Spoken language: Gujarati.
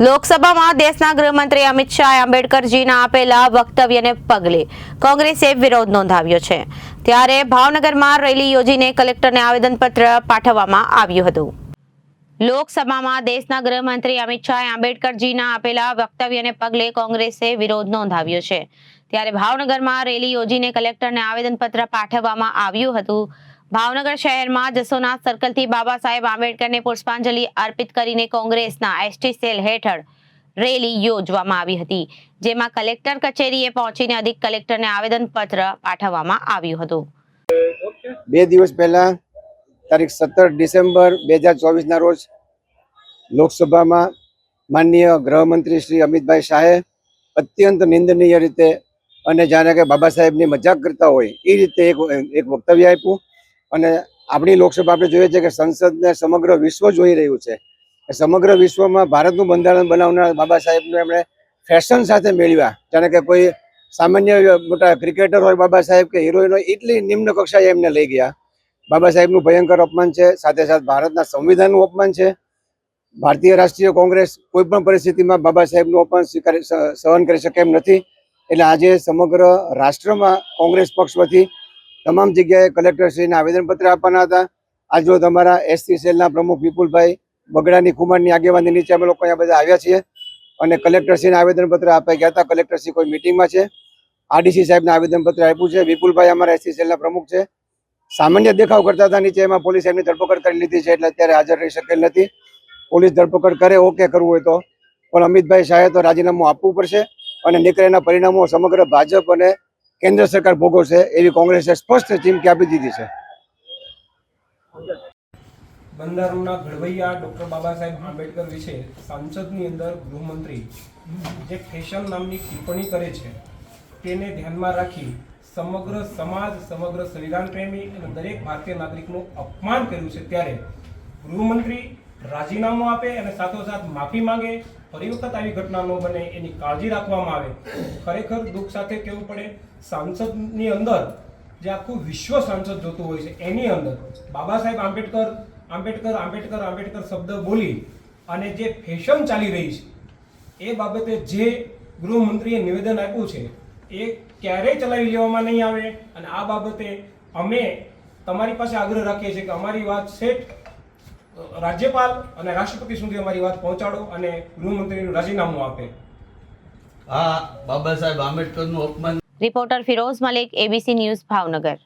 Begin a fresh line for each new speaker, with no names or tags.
લોકસભામાં દેશના ગૃહમંત્રી અમિત શાહે આંબેડકરજીના આપેલા વક્તવ્યને પગલે કોંગ્રેસે વિરોધ નોંધાવ્યો છે. ત્યારે ભાવનગરમાં રેલી યોજીને કલેક્ટરને આવેદનપત્ર પાઠવવામાં આવ્યું હતું. લોકસભામાં દેશના ગૃહમંત્રી અમિત શાહે આંબેડકરજીના આપેલા વક્તવ્યને પગલે કોંગ્રેસે વિરોધ નોંધાવ્યો છે. ત્યારે ભાવનગરમાં રેલી યોજીને કલેક્ટરને આવેદનપત્ર પાઠવવામાં આવ્યું હતું. ભાવનગર શહેરમાં જસોના સર્કલથી બાબા સાહેબ આંબેડકરને પુષ્પાંજલિ અર્પિત કરીને કોંગ્રેસના એસટી સેલ હેઠળ રેલી યોજવામાં આવી હતી, જેમાં કલેક્ટર કચેરીએ પહોંચીને અધિક કલેક્ટરને આવેદનપત્ર પાઠવવામાં આવ્યું હતું.
બે દિવસ પહેલા, તારીખ સત્તર ડિસેમ્બર બે હજાર ચોવીસના રોજ લોકસભામાં માનનીય ગૃહમંત્રી શ્રી અમિતભાઈ શાહે અત્યંત નિંદનીય રીતે અને જાણે કે બાબા સાહેબની મજાક કરતા હોય એ રીતે એક વક્તવ્ય આપ્યું. અને આપણી લોકસભા આપણે જોઈએ છે કે સંસદને સમગ્ર વિશ્વ જોઈ રહ્યું છે. સમગ્ર વિશ્વમાં ભારતનું બંધારણ બનાવનાર બાબા સાહેબને એમણે ફેશન સાથે મેળવ્યા. જાણે કે કોઈ સામાન્ય મોટા ક્રિકેટર હોય બાબા સાહેબ કે હિરોઈન હોય એટલી નિમ્ન કક્ષાએ એમને લઈ ગયા. બાબા સાહેબનું ભયંકર અપમાન છે. સાથે સાથે ભારતના સંવિધાનનું અપમાન છે. ભારતીય રાષ્ટ્રીય કોંગ્રેસ કોઈ પણ પરિસ્થિતિમાં બાબા સાહેબનું અપમાન સ્વીકારી સહન કરી શકે એમ નથી. એટલે આજે સમગ્ર રાષ્ટ્રમાં કોંગ્રેસ પક્ષ વતી તમામ જગ્યાએ કલેક્ટરશ્રીને આવેદનપત્ર આપવાના હતા. આજ રોજ અમારા એસસી સેલના પ્રમુખ વિપુલભાઈ બગડાની કુમારની આગેવાની નીચે અમે લોકો અહીંયા બધા આવ્યા છીએ અને કલેક્ટરશ્રીને આવેદનપત્ર આપવા ગયા હતા. કલેક્ટરશ્રી કોઈ મિટિંગમાં છે? આરડીસી સાહેબને આવેદનપત્ર આપ્યું છે. વિપુલભાઈ અમારા એસસી સેલના પ્રમુખ છે. સામાન્ય દેખાવ કરતા હતા. નીચે એમાં પોલીસ એમની ધરપકડ કરી લીધી છે એટલે અત્યારે હાજર રહી શકેલ નથી. પોલીસ ધરપકડ કરે ઓકે કરવું હોય તો. પણ અમિતભાઈ શાહે તો રાજીનામું આપવું પડશે અને નીકળેના પરિણામો સમગ્ર ભાજપ અને કેન્દ્ર સરકાર ભોગવશે એવી કોંગ્રેસે સ્પષ્ટ ચીમકી આપી દીધી છે.
બંધારણના ઘડવૈયા ડૉક્ટર બાબા સાહેબ આંબેડકર વિશે સાંસદની અંદર ગૃહમંત્રી જે ફેશન નામની ટિપ્પણી કરે છે, તેને ધ્યાનમાં રાખી સમગ્ર સમાજ, સમગ્ર સંવિધાન પ્રેમી અને દરેક ભારતીય નાગરિકનું અપમાન કર્યું છે ત્યારે ગૃહમંત્રી રાજીનામું આપે અને સાથોસાથ માફી માંગે ફરી વખત આવી ઘટના ન બને એની કાળજી રાખવામાં આવે. ખરેખર દુઃખ સાથે કહેવું પડે? સાંસદની અંદર જે આખું વિશ્વ સાંસદ જોતું હોય છે, એની અંદર બાબા સાહેબ આંબેડકર આંબેડકર આંબેડકર આંબેડકર શબ્દ બોલી અને જે ફેશન ચાલી રહી છે, એ બાબતે જે ગૃહમંત્રીએ નિવેદન આપ્યું છે, એ ક્યારેય ચલાવી લેવામાં નહીં આવે. અને આ બાબતે અમે તમારી પાસે આગ્રહ રાખીએ છીએ કે અમારી વાત સેટ રાજ્યપાલ અને રાષ્ટ્રપતિ સુધી અમારી વાત પહોંચાડો અને ગૃહમંત્રીનું રાજીનામું આપે.
આ બાબા સાહેબ આંબેડકરનું અપમાન
reporter Firoz Malik ABC news Bhavnagar.